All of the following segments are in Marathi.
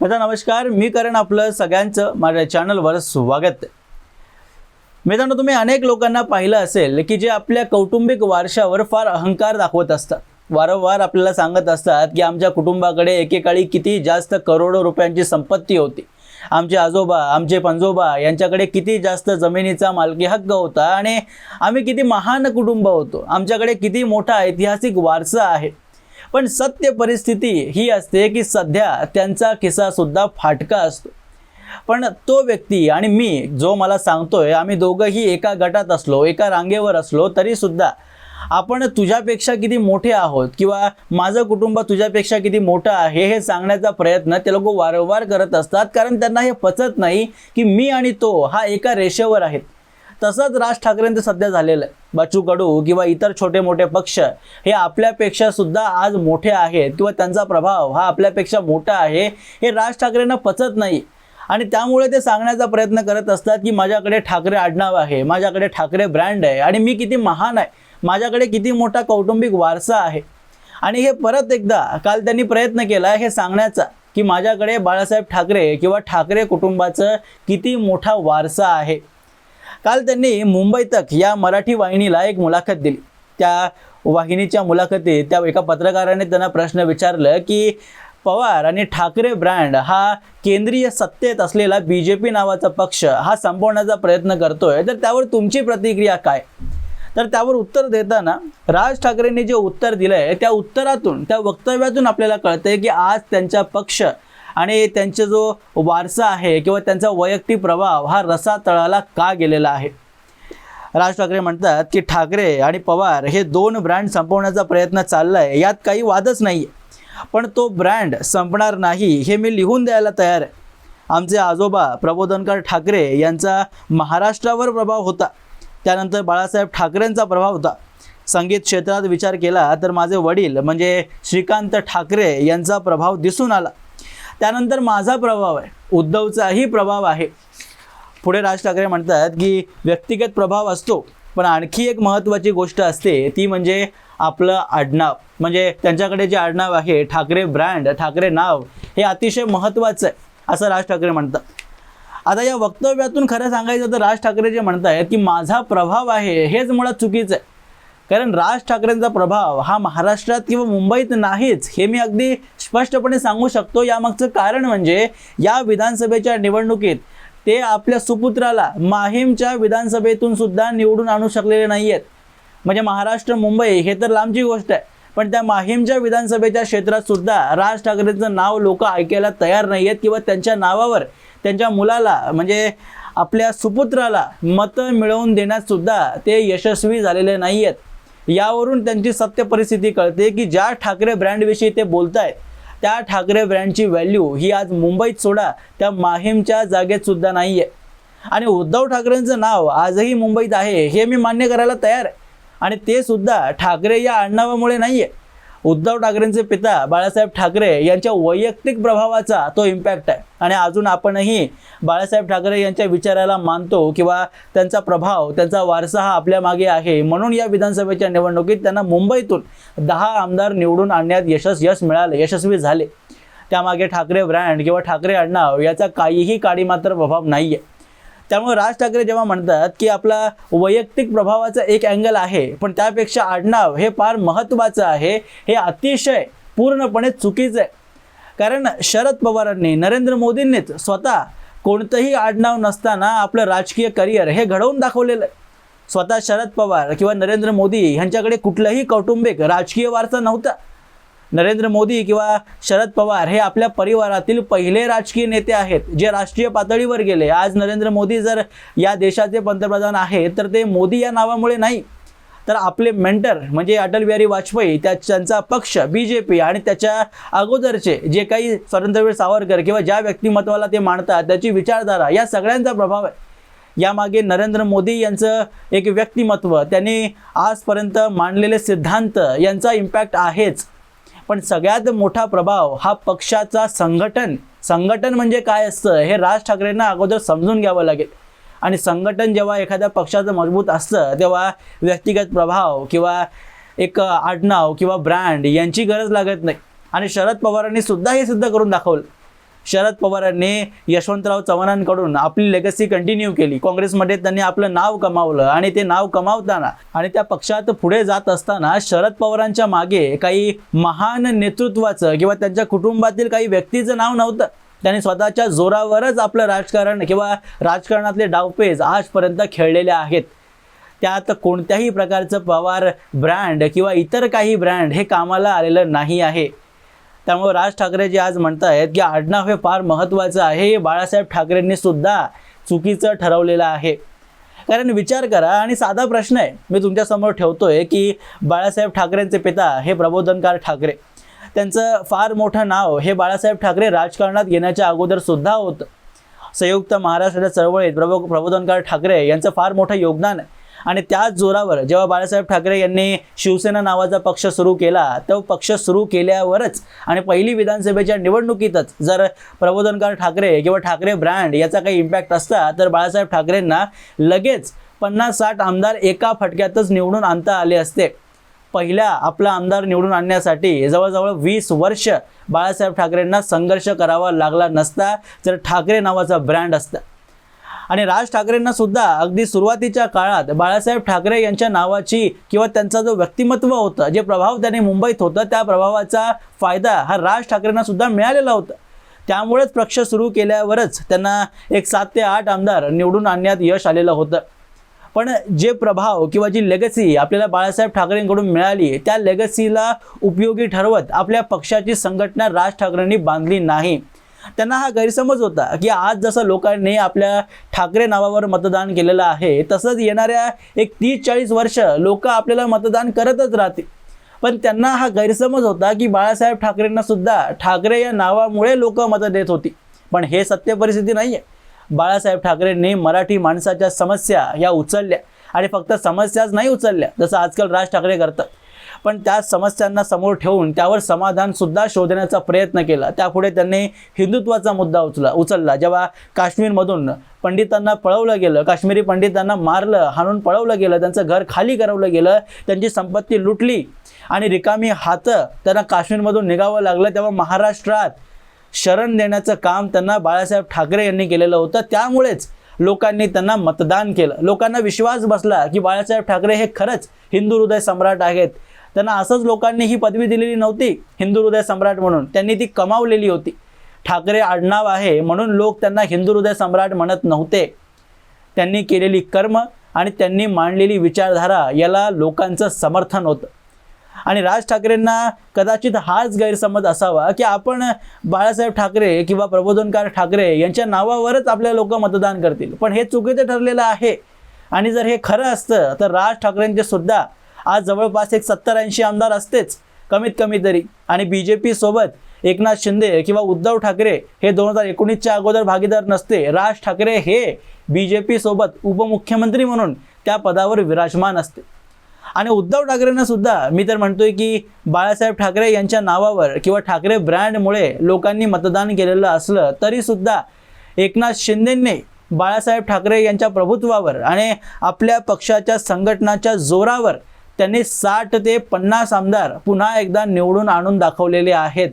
माझा नमस्कार. मी करण आपलं सगळ्यांचं माझ्या चॅनलवर स्वागत. मित्रांनो तुम्ही अनेक लोकांना पाहिलं असेल की जे आपल्या कौटुंबिक वारशावर फार अहंकार दाखवत असतात. वारंवार आपल्याला सांगत असतात की आमच्या कुटुंबाकडे एकेकाळी किती जास्त करोडो रुपयांची संपत्ती होती. आमचे आजोबा आमचे पंजोबा यांच्याकडे किती जास्त जमिनीचा मालकी हक्क होता आणि आम्ही किती महान कुटुंब होतो. आमच्याकडे किती मोठा ऐतिहासिक वारसा आहे. पण सत्य परिस्थिती ही असते की सध्या त्यांचा किस्सा सुद्धा फाटका असतो. पण तो व्यक्ती आणि मी जो मला सांगतोय आम्ही दोघंही एका गटात असलो एका रांगेवर असलो तरीसुद्धा आपण तुझ्यापेक्षा किती मोठे आहोत किंवा माझं कुटुंब तुझ्यापेक्षा किती मोठं आहे हे सांगण्याचा प्रयत्न ते लोक वारंवार करत असतात कारण त्यांना हे पचत नाही की मी आणि तो हा एका रेषेवर आहेत. तसंच राज ठाकरेंचं सध्या झालेलं आहे. बच्चू कडू किंवा इतर छोटे मोठे पक्ष हे आपल्यापेक्षा सुद्धा आज मोठे आहेत किंवा त्यांचा प्रभाव हा आपल्यापेक्षा मोठा आहे हे राज ठाकरेंना पचत नाही. आणि त्यामुळे ते सांगण्याचा प्रयत्न करत असतात की माझ्याकडे ठाकरे आडनाव आहे माझ्याकडे ठाकरे ब्रँड आहे आणि मी किती महान आहे माझ्याकडे किती मोठा कौटुंबिक वारसा आहे. आणि हे परत एकदा काल त्यांनी प्रयत्न केला हे सांगण्याचा की माझ्याकडे बाळासाहेब ठाकरे किंवा ठाकरे कुटुंबाचं किती मोठा वारसा आहे. काल त्यांनी मुंबई तक या मराठी वाहिनीला एक मुलाखत दिली. त्या वाहिनीच्या मुलाखतीत त्या एका पत्रकाराने त्यांना प्रश्न विचारलं की पवार आणि ठाकरे ब्रँड हा केंद्रीय सत्तेत असलेला बी जे पी नावाचा पक्ष हा संपवण्याचा प्रयत्न करतोय तर त्यावर तुमची प्रतिक्रिया काय? तर त्यावर उत्तर देताना राज ठाकरेंनी जे उत्तर दिलंय त्या उत्तरातून त्या वक्तव्यातून आपल्याला कळतंय की आज त्यांचा पक्ष आणि त्यांचा जो वारसा आहे किंवा त्यांचा वैयक्तिक प्रभाव हा रसातळाला का गेलेला आहे? राज ठाकरे म्हणतात की ठाकरे आणि पवार हे दोन ब्रँड संपवण्याचा प्रयत्न चालला आहे यात काही वादच नाही पण तो ब्रँड संपणार नाही हे मी लिहून द्यायला तयार आहे. आमचे आजोबा प्रबोधनकर ठाकरे यांचा महाराष्ट्रावर प्रभाव होता. त्यानंतर बाळासाहेब ठाकरेंचा प्रभाव होता. संगीत क्षेत्रात विचार केला तर माझे वडील म्हणजे श्रीकांत ठाकरे यांचा प्रभाव दिसून आला. त्यानंतर माझा प्रभाव आहे. उद्धवचाही प्रभाव आहे. पुढे राज ठाकरे म्हणतात की व्यक्तिगत प्रभाव असतो पण आणखी एक महत्त्वाची गोष्ट असते ती म्हणजे आपलं आडनाव. म्हणजे त्यांच्याकडे जे आडनाव आहे ठाकरे ब्रँड ठाकरे नाव हे अतिशय महत्त्वाचं आहे असं राज ठाकरे म्हणतात. आता या वक्तव्यातून खरं सांगायचं तर राज ठाकरे जे म्हणत आहेत की माझा प्रभाव आहे हेच मुळात चुकीचं आहे. कारण राज ठाकरेंचा प्रभाव हा महाराष्ट्रात किंवा मुंबईत नाहीच हे मी अगदी स्पष्टपणे सांगू शकतो. यामागचं कारण म्हणजे या विधानसभेच्या निवडणुकीत ते आपल्या सुपुत्राला माहीमच्या विधानसभेतून सुद्धा निवडून आणू शकलेले नाही आहेत म्हणजे महाराष्ट्र मुंबई हे तर लांबची गोष्ट आहे. पण त्या माहीमच्या विधानसभेच्या क्षेत्रात सुद्धा राज ठाकरेंचं नाव लोक ऐकायला तयार नाही आहेत किंवा त्यांच्या नावावर त्यांच्या मुलाला म्हणजे आपल्या सुपुत्राला मतं मिळवून देण्यात सुद्धा ते यशस्वी झालेले नाही आहेत यावरून त्यांची सत्य परिस्थिती कळते की ज्या ठाकरे ब्रँडविषयी ते बोलत आहेत त्या ठाकरे ब्रँडची व्हॅल्यू ही आज मुंबईत सोडा त्या माहीमच्या जागेत सुद्धा नाही आहे आणि उद्धव ठाकरेंचं नाव आजही मुंबईत आहे हे मी मान्य करायला तयार आहे. आणि ते सुद्धा ठाकरे या आडनावामुळे नाही आहे उद्धव ठाकरेंचे पिता बाळासाहेब ठाकरे यांच्या वैयक्तिक प्रभावाचा तो इम्पॅक्ट आहे. आणि अजून आपणही बाळासाहेब ठाकरे यांच्या विचाराला मानतो किंवा त्यांचा प्रभाव त्यांचा वारसा हा आपल्या मागे आहे. म्हणून या विधानसभेच्या निवडणुकीत त्यांना मुंबईतून दहा आमदार निवडून आणण्यात यशस यश मिळाले यशस्वी झाले. त्यामागे ठाकरे ब्रँड किंवा ठाकरे आडनाव याचा काहीही काडी मात्र प्रभाव नाही आहे त्यामुळे राज ठाकरे जेव्हा म्हणतात की आपला वैयक्तिक प्रभावाचा एक अँगल आहे पण त्यापेक्षा आडनाव हे फार महत्त्वाचं आहे हे अतिशय पूर्णपणे चुकीचं आहे. कारण शरद पवारांनी नरेंद्र मोदींनीच स्वतः कोणतंही आडनाव नसताना आपलं राजकीय करिअर हे घडवून दाखवलेलं आहे. स्वतः शरद पवार किंवा नरेंद्र मोदी ह्यांच्याकडे कुठलंही कौटुंबिक राजकीय वारसा नव्हता. नरेंद्र मोदी किंवा शरद पवार हे आपल्या परिवारातील पहिले राजकीय नेते आहेत जे राष्ट्रीय पातळीवर गेले. आज नरेंद्र मोदी जर या देशाचे पंतप्रधान आहेत तर ते मोदी या नावामुळे नाही. तर आपले मेंटर म्हणजे अटल बिहारी वाजपेयी त्या त्यांचा पक्ष बी जे पी आणि त्याच्या अगोदरचे जे काही स्वातंत्र्यवीर सावरकर किंवा ज्या व्यक्तिमत्वाला ते मांडतात त्याची विचारधारा या सगळ्यांचा प्रभाव आहे. यामागे नरेंद्र मोदी यांचं एक व्यक्तिमत्व त्यांनी आजपर्यंत मांडलेले सिद्धांत यांचा इम्पॅक्ट आहेच. पण सगळ्यात मोठा प्रभाव हा पक्षाचा संघटन. संघटन म्हणजे काय असतं हे राज ठाकरेंना अगोदर समजून घ्यावं लागेल. आणि संघटन जेव्हा एखाद्या पक्षाचं मजबूत असतं तेव्हा व्यक्तिगत प्रभाव किंवा एक आडनाव किंवा ब्रँड यांची गरज लागत नाही. आणि शरद पवारांनी सुद्धा हे सिद्ध करून दाखवलं. शरद पवारांनी यशवंतराव चव्हाणांकडून आपली लेगसी कंटिन्यू केली. काँग्रेसमध्ये त्यांनी आपलं नाव कमावलं आणि ते नाव कमावताना आणि त्या पक्षात पुढे जात असताना शरद पवारांच्या मागे काही महान नेतृत्वाचं किंवा त्यांच्या कुटुंबातील काही व्यक्तीचं नाव नव्हतं. त्यांनी स्वतःच्या जोरावरच आपलं राजकारण किंवा राजकारणातले डावपेज आजपर्यंत खेळलेले आहेत. त्यात कोणत्याही प्रकारचं पवार ब्रँड किंवा इतर काही ब्रँड हे कामाला आलेलं नाही आहे. त्यामुळे राज ठाकरे जे आज म्हणत आहेत की आडनाव हे फार महत्त्वाचं आहे. हे बाळासाहेब ठाकरेंनी सुद्धा चुकीचं ठरवलेलं आहे. कारण विचार करा आणि साधा प्रश्न आहे. मी तुमच्यासमोर ठेवतोय की बाळासाहेब ठाकरेंचे पिता हे प्रबोधनकार ठाकरे. त्यांचं फार मोठं नाव हे बाळासाहेब ठाकरे राजकारणात येण्याच्या अगोदर सुद्धा होतं. संयुक्त महाराष्ट्राच्या चळवळीत प्रबो प्रबोधनकार ठाकरे यांचं फार मोठं योगदान आहे. आणि त्याच जोरावर जेव्हा बाळासाहेब ठाकरे यांनी शिवसेना नावाचा पक्ष सुरू केला तो पक्ष सुरू केल्यावरच आणि पहिली विधानसभेच्या निवडणुकीतच जर प्रबोधनकार ठाकरे किंवा ठाकरे ब्रँड याचा काही इम्पॅक्ट असता तर बाळासाहेब ठाकरेंना लगेच पन्नास साठ आमदार एका फटक्यातच निवडून आणता आले असते. पहिल्या आपला आमदार निवडून आणण्यासाठी जवळजवळ वीस वर्ष बाळासाहेब ठाकरेंना संघर्ष करावा लागला नसता तर ठाकरे नावाचा ब्रँड असता. आणि राज ठाकरेंना सुद्धा अगदी सुरुवातीच्या काळात बाळासाहेब ठाकरे यांच्या नावाची किंवा त्यांचा जो व्यक्तिमत्व होतं जे प्रभाव त्याने मुंबईत होतं त्या प्रभावाचा फायदा हा राज ठाकरेंना सुद्धा मिळालेला होता. त्यामुळेच पक्ष सुरू केल्यावरच त्यांना एक सात ते आठ आमदार निवडून आणण्यात यश आलेलं होतं. पण जे प्रभाव किंवा जी लेगसी आपल्याला बाळासाहेब ठाकरेंकडून मिळाली त्या लेगसीला उपयोगी ठरवत आपल्या पक्षाची संघटना राज ठाकरेंनी बांधली नाही. त्यांना हा गैरसमज होता की आज जसं लोकांनी आपल्या ठाकरे नावावर मतदान केलेलं आहे तसंच येणाऱ्या एक तीस चाळीस वर्ष लोक आपल्याला मतदान करतच राहतील. पण त्यांना हा गैरसमज होता की बाळासाहेब ठाकरेंना सुद्धा ठाकरे या नावामुळे लोक मतं देत होती. पण हे सत्य परिस्थिती नाही आहे बाळासाहेब ठाकरेंनी मराठी माणसाच्या समस्या या उचलल्या. आणि फक्त समस्याच नाही उचलल्या जसं आजकाल राज ठाकरे करतात. पण त्या समस्यांना समोर ठेवून त्यावर समाधानसुद्धा शोधण्याचा प्रयत्न केला. त्यापुढे त्यांनी हिंदुत्वाचा मुद्दा उचला उचलला. जेव्हा काश्मीरमधून पंडितांना पळवलं गेलं काश्मीरी पंडितांना मारलं हाणून पळवलं गेलं त्यांचं घर खाली करवलं गेलं त्यांची संपत्ती लुटली आणि रिकामी हातं त्यांना काश्मीरमधून निघावं लागलं तेव्हा महाराष्ट्रात शरण देण्याचं काम त्यांना बाळासाहेब ठाकरे यांनी केलेलं होतं. त्यामुळेच लोकांनी त्यांना मतदान केलं. लोकांना विश्वास बसला की बाळासाहेब ठाकरे हे खरंच हिंदू हृदय सम्राट आहेत. त्यांना असंच लोकांनी ही पदवी दिलेली नव्हती हिंदू हृदय सम्राट म्हणून. त्यांनी ती कमावलेली होती. ठाकरे आडनाव आहे म्हणून लोक त्यांना हिंदू हृदय सम्राट म्हणत नव्हते. त्यांनी केलेली कर्म आणि त्यांनी मांडलेली विचारधारा याला लोकांचं समर्थन होतं. आणि राज ठाकरेंना कदाचित हाच गैरसमज असावा की आपण बाळासाहेब ठाकरे किंवा प्रबोधनकार ठाकरे यांच्या नावावरच आपल्या लोक मतदान करतील. पण हे चुकीचं ठरलेलं आहे. आणि जर हे खरं असतं तर राज ठाकरेंचे सुद्धा आज जवळपास एक सत्तर ऐंशी आमदार असतेच कमीत कमी तरी. आणि बी जे पी सोबत एकनाथ शिंदे किंवा उद्धव ठाकरे हे दोन हजार एकोणीसच्या अगोदर भागीदार नसते. राज ठाकरे हे बी जे पी सोबत उपमुख्यमंत्री म्हणून त्या पदावर विराजमान असते. आणि उद्धव ठाकरेंना सुद्धा मी तर म्हणतोय की बाळासाहेब ठाकरे यांच्या नावावर किंवा ठाकरे ब्रँडमुळे लोकांनी मतदान केलेलं असलं तरी सुद्धा एकनाथ शिंदेंनी बाळासाहेब ठाकरे यांच्या प्रभुत्वावर आणि आपल्या पक्षाच्या संघटनाच्या जोरावर त्यांनी साठ ते पन्नास आमदार पुन्हा एकदा निवडून आणून दाखवलेले आहेत.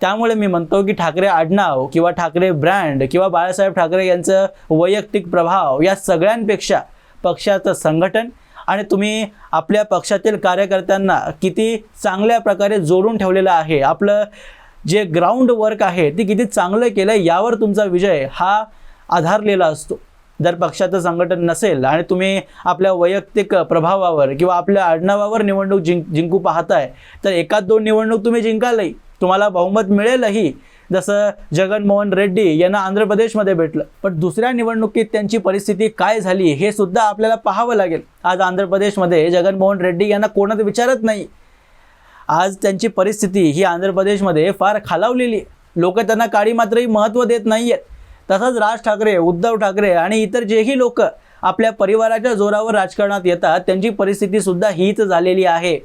त्यामुळे मी म्हणतो की ठाकरे आडनाव किंवा ठाकरे ब्रँड किंवा बाळासाहेब ठाकरे यांचं वैयक्तिक प्रभाव या सगळ्यांपेक्षा पक्षाचं संघटन आणि तुम्ही आपल्या पक्षातील कार्यकर्त्यांना किती चांगल्या प्रकारे जोडून ठेवलेलं आहे आपलं जे ग्राउंड वर्क आहे ते किती चांगलं केलं यावर तुमचा विजय हा आधारलेला असतो. जर पक्षाचं संघटन नसेल आणि तुम्ही आपल्या वैयक्तिक प्रभावावर किंवा आपल्या आडनावावर निवडणूक जिंक जिंकू पाहताय तर एकाच दोन निवडणूक तुम्ही जिंकालही तुम्हाला बहुमत मिळेलही. जसं जगनमोहन रेड्डी यांना आंध्र प्रदेशमध्ये भेटलं पण दुसऱ्या निवडणुकीत त्यांची परिस्थिती काय झाली हे सुद्धा आपल्याला पाहावं लागेल. आज आंध्र प्रदेशमध्ये जगनमोहन रेड्डी यांना कोणच विचारत नाही. आज त्यांची परिस्थिती ही आंध्र प्रदेशमध्ये फार खालावलेली लोक त्यांना काळी मात्रही महत्त्व देत नाही आहेत तसंच राज ठाकरे उद्धव ठाकरे आणि इतर जेही लोक आपल्या परिवाराच्या जोरावर राजकारणात येतात त्यांची परिस्थिती सुद्धा हीच झालेली आहे.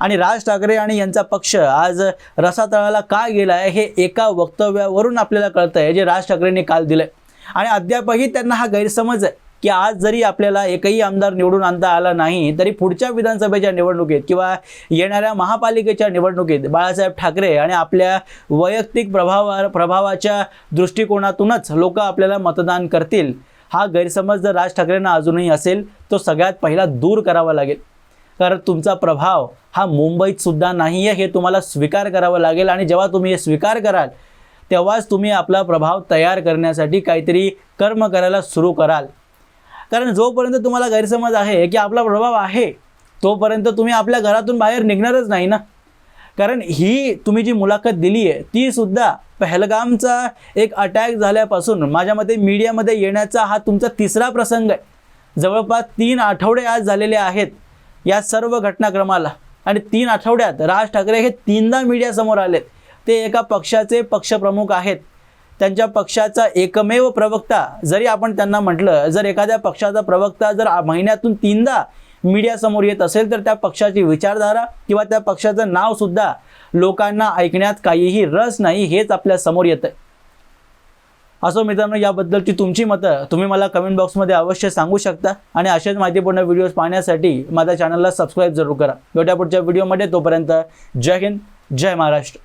आणि राज ठाकरे आणि यांचा पक्ष आज रसातळाला का गेला आहे हे एका वक्तव्यावरून आपल्याला कळतं आहे जे राज ठाकरेंनी काल दिलंय. आणि अद्यापही त्यांना हा गैरसमज आहे की आज जरी आपल्याला एकही आमदार निवडून आणता आला नाही तरी पुढच्या विधानसभेच्या निवडणुकीत किंवा येणाऱ्या महापालिकेच्या निवडणुकीत बाळासाहेब ठाकरे आणि आपल्या वैयक्तिक प्रभावा प्रभावाच्या दृष्टिकोनातूनच लोक आपल्याला मतदान करतील हा गैरसमज जर राज ठाकरेंना अजूनही असेल तो सगळ्यात पहिला दूर करावा लागेल. कारण तुमचा प्रभाव हा मुंबईत सुद्धा नाही आहे हे तुम्हाला स्वीकार करावा लागेल आणि जेव्हा तुम्ही हे स्वीकार कराल तेव्हाच तुम्ही आपला प्रभाव तयार करण्यासाठी काहीतरी कर्म करायला सुरू कराल. कारण जोपर्यंत तुम्हाला गैरसमज आहे की आपला प्रभाव आहे तोपर्यंत तुम्ही आपल्या घरातून बाहेर निघणारच नाही ना. कारण ही तुम्ही जी मुलाखत दिली आहे ती सुद्धा पहलगामचा एक अटॅक झाल्यापासून माझ्या मते मीडियामध्ये येण्याचा हा तुमचा तिसरा प्रसंग आहे. जवळपास तीन आठवडे आज झालेले आहेत या सर्व घटनाक्रमाला. आणि तीन आठवड्यात राज ठाकरे हे तीनदा मीडियासमोर आलेत. ते एका पक्षाचे पक्षप्रमुख आहेत. त्यांच्या पक्षाचा एकमेव प्रवक्ता जरी आपण त्यांना म्हटलं जर एखाद्या पक्षाचा प्रवक्ता जर महिन्यातून तीनदा मीडियासमोर येत असेल तर त्या पक्षाची विचारधारा किंवा त्या पक्षाचं नाव सुद्धा लोकांना ऐकण्यात काहीही रस नाही हेच आपल्यासमोर येतं असो मित्रांनो याबद्दलची तुमची मतं तुम्ही मला कमेंट बॉक्समध्ये अवश्य सांगू शकता आणि असेच माहितीपूर्ण व्हिडिओज पाहण्यासाठी माझ्या चॅनलला सबस्क्राईब जरूर करा. भेटूया पुढच्या व्हिडिओमध्ये तोपर्यंत जय हिंद जय महाराष्ट्र.